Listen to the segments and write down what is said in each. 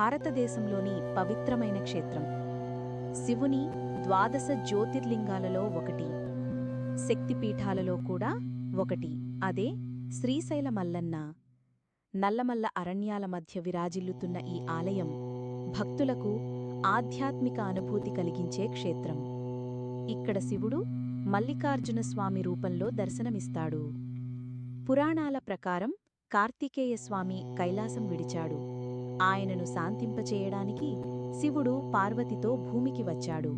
భారతదేశంలోని పవిత్రమైన క్షేత్రం. శివుని ద్వాదశ జ్యోతిర్లింగాలలో ఒకటి. శక్తిపీఠాలలో కూడా ఒకటి. అదే శ్రీశైల మల్లన్న నల్లమల్ల అరణ్యాల మధ్య విరాజిల్లుతున్న ఈ ఆలయం భక్తులకు ఆధ్యాత్మిక అనుభూతి కలిగించే క్షేత్రం. ఇక్కడ శివుడు మల్లికార్జున స్వామి రూపంలో దర్శనమిస్తాడు. పురాణాల ప్రకారం కార్తికేయ స్వామి కైలాసం విడిచాడు. ఆయనను శాంతింపచేయడానికి శివుడు పార్వతితో భూమికి వచ్చాడు.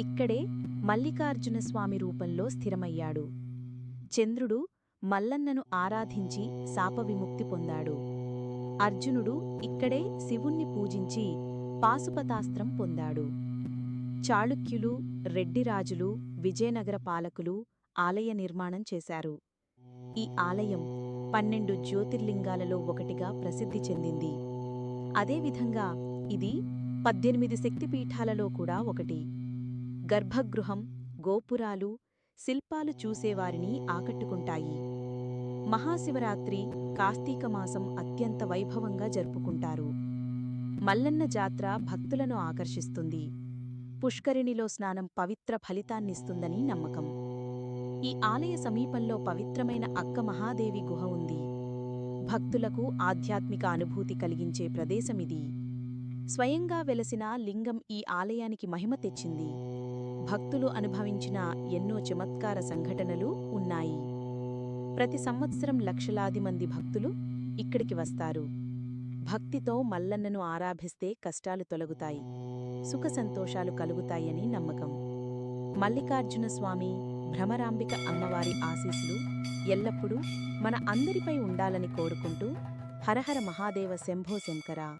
ఇక్కడే మల్లికార్జునస్వామి రూపంలో స్థిరమయ్యాడు. చంద్రుడు మల్లన్నను ఆరాధించి శాపవిముక్తి పొందాడు. అర్జునుడు ఇక్కడే శివుణ్ణి పూజించి పాశుపతాస్త్రం పొందాడు. చాళుక్యులు రెడ్డిరాజులు విజయనగర పాలకులు ఆలయ నిర్మాణం చేశారు. ఈ ఆలయం పన్నెండు జ్యోతిర్లింగాలలో ఒకటిగా ప్రసిద్ధి చెందింది. అదేవిధంగా ఇది పద్దెనిమిది శక్తిపీఠాలలో కూడా ఒకటి. గర్భగృహం గోపురాలు శిల్పాలు చూసేవారిని ఆకట్టుకుంటాయి. మహాశివరాత్రి కార్తీక మాసం అత్యంత వైభవంగా జరుపుకుంటారు. మల్లన్న జాత్ర భక్తులను ఆకర్షిస్తుంది. పుష్కరిణిలో స్నానం పవిత్ర ఫలితాన్నిస్తుందని నమ్మకం. ఈ ఆలయ సమీపంలో పవిత్రమైన అక్క మహాదేవి గుహ ఉంది. భక్తులకు ఆధ్యాత్మిక అనుభూతి కలిగించే ప్రదేశమిది. స్వయంగా వెలసిన లింగం ఈ ఆలయానికి మహిమ తెచ్చింది. భక్తులు అనుభవించిన ఎన్నో చమత్కార సంఘటనలు ఉన్నాయి. ప్రతి సంవత్సరం లక్షలాది మంది భక్తులు ఇక్కడికి వస్తారు. భక్తితో మల్లన్నను ఆరాధిస్తే కష్టాలు తొలగుతాయి. సుఖ సంతోషాలు కలుగుతాయని నమ్మకం. మల్లికార్జున స్వామి భ్రమరాంబిక అమ్మవారి ఆశీస్సులు ఎల్లప్పుడూ మన అందరిపై ఉండాలని కోరుకుంటూ హరహర మహాదేవ శంభో శంకర.